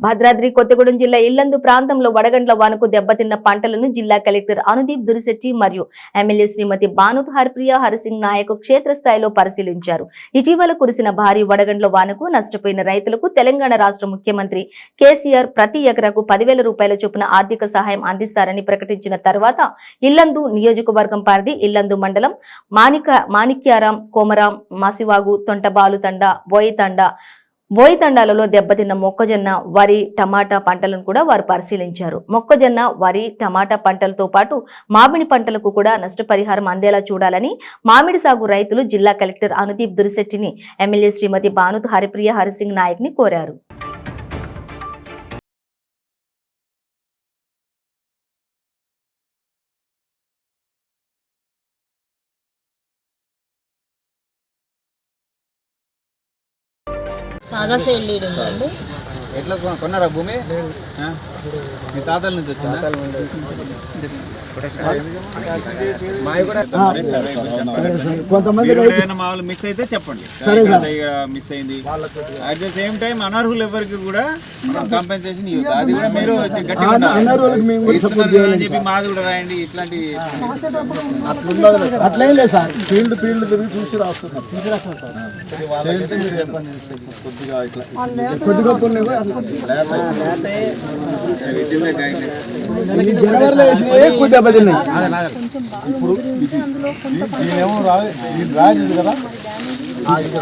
భద్రాద్రి కొత్తగూడెం జిల్లా ఇల్లందు ప్రాంతంలో వడగండ్ల వానకు దెబ్బతిన్న పంటలను జిల్లా కలెక్టర్ అనుదీప్ దురిశెట్టి మరియు ఎమ్మెల్యే శ్రీమతి బానుత్ హర్ప్రియ హరిసింగ్ నాయక్ క్షేత్రస్థాయిలో పరిశీలించారు. ఇటీవల కురిసిన భారీ వడగండ్ల వానకు నష్టపోయిన రైతులకు తెలంగాణ రాష్ట్ర ముఖ్యమంత్రి కేసీఆర్ ప్రతి ఎకరాకు పదివేల రూపాయల చొప్పున ఆర్థిక సహాయం అందిస్తారని ప్రకటించిన తర్వాత ఇల్లందు నియోజకవర్గం పరిధి ఇల్లందు మండలం మాణిక మాణిక్యారాం కోమరాం మాసివాగు తొంటబాలు తండ బోయితండ బోయితండాలలో దెబ్బతిన్న మొక్కజొన్న వరి టమాటా పంటలను కూడా వారు పరిశీలించారు. మొక్కజొన్న వరి టమాటా పంటలతో పాటు మామిడి పంటలకు కూడా నష్టపరిహారం అందేలా చూడాలని మామిడి సాగు రైతులు జిల్లా కలెక్టర్ అనుదీప్ దురిశెట్టిని ఎమ్మెల్యే శ్రీమతి భానుత్ హరిప్రియ హరిసింగ్ నాయక్ని కోరారు. సాదా సైడ్ లీడ్ ఉందండి. ఎట్లా కొన- కొన్నారా భూమి? మీ తాతల నుంచి వచ్చిందా? కొంతమంది మీరు ఏదైనా మా వాళ్ళు మిస్ అయితే చెప్పండి. మిస్ అయింది. అట్ ద సేమ్ టైం అనర్హులు ఎవరికి కూడా కాంపెన్సేషన్ అది కూడా మీరు చెప్పి మాది కూడా రాయండి. ఇట్లాంటి అట్లేం లేదు సార్. ఫీల్డ్ ఫీల్డ్ తిరిగి చూసి రాస్తున్నాం చూసి రాస్తున్నాం సార్ చేస్తే మీరు చెప్పండి కొద్దిగా ఇట్లా కూడా జనవరిలో ఎక్కువ దెబ్బతిన్నాయి? ఇప్పుడు ఇది రాదు కదా. ఇది